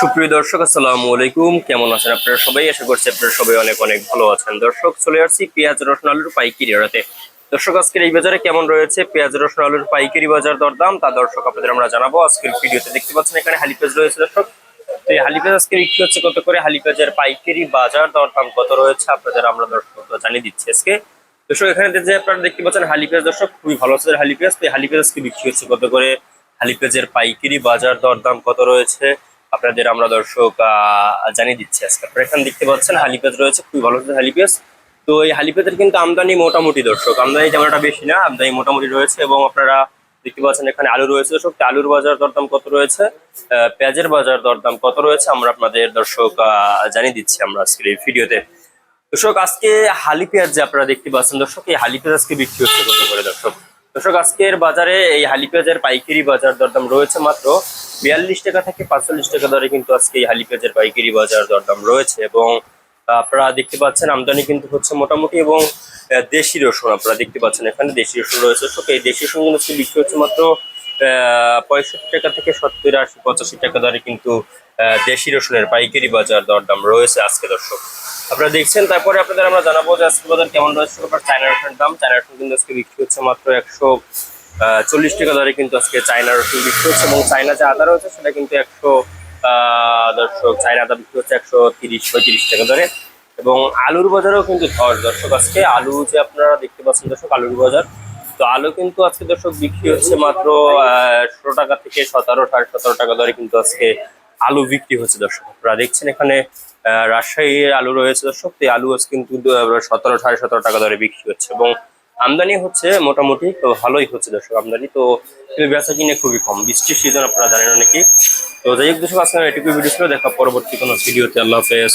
সুপ্রিয় দর্শক, আসসালামু আলাইকুম। কেমন আছেন আপনারা সবাই? আশা করছি আপনারা সবাই অনেক অনেক ভালো আছেন। দর্শক, চলে আসছি পেঁয়াজ, রসুন, আলুর পাইকারি আড়াতে দর্শক, আজকের এই বাজারে কেমন রয়েছে? পেঁয়াজ, রসুন, আলুর পাইকারি বাজার দরদাম। তা দর্শক, আপনাদের আমরা জানাব। আজকের ভিডিওতে দেখতে পাচ্ছেন এখানে হালি পেঁয়াজ রয়েছে দর্শক। তো এই হালি পেঁয়াজ আজকে বিক্রি হচ্ছে কত করে? হালি পেঁয়াজের পাইকারি বাজার দরদাম কত রয়েছে? আপনাদের আমরা দর্শক জানিয়ে দিচ্ছি আজকে। দর্শক, এখানে যে আপনারা দেখতে পাচ্ছেন হালি পেঁয়াজ দর্শক, খুবই ভালো আছে হালি পেঁয়াজ তো এই হালি পেঁয়াজ আজকে বিক্রি হচ্ছে কত করে? হালি পেঁয়াজের পাইকারি বাজার দরদাম কত রয়েছে? আপনাদের আমরা দর্শক জানিয়ে দিচ্ছি আজকে। আপনারা এখানে দেখতে পাচ্ছেন হালি পেঁয়াজ রয়েছে, খুবই ভালো হচ্ছে হালি পেঁয়াজ তো এই হালি পেঁয়াজের কিন্তু আমদানি মোটামুটি দর্শক, আমদানি তেমন একটা বেশি না, আমদানি মোটামুটি রয়েছে এবং আপনারা দেখতে পাচ্ছেন এখানে আলু রয়েছে দর্শক। আলুর বাজার দরদাম কত রয়েছে? পেঁয়াজের বাজার দরদাম কত রয়েছে? আমরা আপনাদের দর্শক জানিয়ে দিচ্ছি আমরা আজকের এই ভিডিওতে। দর্শক, আজকে হালি পেঁয়াজ যে আপনারা দেখতে পাচ্ছেন, দর্শক, এই হালি পেঁয়াজ আজকে বিক্রি হচ্ছে কত করে দর্শক? দর্শক, আজকের বাজারে এই হালি পেঁয়াজের পাইকারি বাজার দরদাম রয়েছে মাত্র বিয়াল্লিশ টাকা থেকে পাঁচচল্লিশ টাকা দরে কিন্তু আজকে হালি পেঁয়াজের পাইকারি বাজার দরদাম রয়েছে এবং আপনারা দেখতে পাচ্ছেন আমদানি কিন্তু হচ্ছে মোটামুটি এবং দেশি রসুন আপনারা দেখতে পাচ্ছেন এখানে দেশি রসুন রয়েছে। দর্শক এই দেশি রসুন কিন্তু বিক্রি হচ্ছে মাত্র পঁয়ষট্টি টাকা থেকে সত্তর আশি পঁচাশি টাকা দরে কিন্তু দেশি রসুনের পাইকারি বাজার দরদাম রয়েছে আজকে দর্শক। আপনারা দেখছেন, তারপরে আপনাদের আমরা জানাব যে আজকে বাজার কেমন রয়েছে। চায়না রসুনের দাম। চায়না রসুন কিন্তু আজকে বিক্রি হচ্ছে মাত্র একশো চল্লিশ টাকা দরে কিন্তু আজকে চায়না রসুন বিক্রি হচ্ছে এবং চায়না যে আদা রয়েছে সেটা কিন্তু একশো দর্শক, চায়না আদা বিক্রি হচ্ছে একশো তিরিশ, পঁয়ত্রিশ টাকা দরে। এবং আলুর বাজারেও কিন্তু ধর দর্শক, আজকে আলু যে আপনারা দেখতে পাচ্ছেন দর্শক, আলুর বাজার, তো আলু কিন্তু আজকে দর্শক বিক্রি হচ্ছে মাত্র ষোলো টাকা থেকে সতেরো, সাড়ে সতেরো টাকা দরে কিন্তু আজকে আলু বিক্রি হচ্ছে দর্শক। আপনারা দেখছেন এখানে রাজশাহীর আলু রয়েছে দর্শক, তো আলু আজকে কিন্তু সতেরো, সাড়ে সতেরো টাকা দরে বিক্রি হচ্ছে এবং আমদানি হচ্ছে মোটামুটি, তো ভালোই হচ্ছে দর্শক আমদানি। তো ব্যবসা কিনে খুবই কম। বৃষ্টির সিজন আপনারা জানেন অনেকেই। তো যাই হোক দর্শক, আজকে এটুকু ভিডিও ছিল। দেখা পরবর্তী কোনো ভিডিওতে আল্লাহ হাফেজ।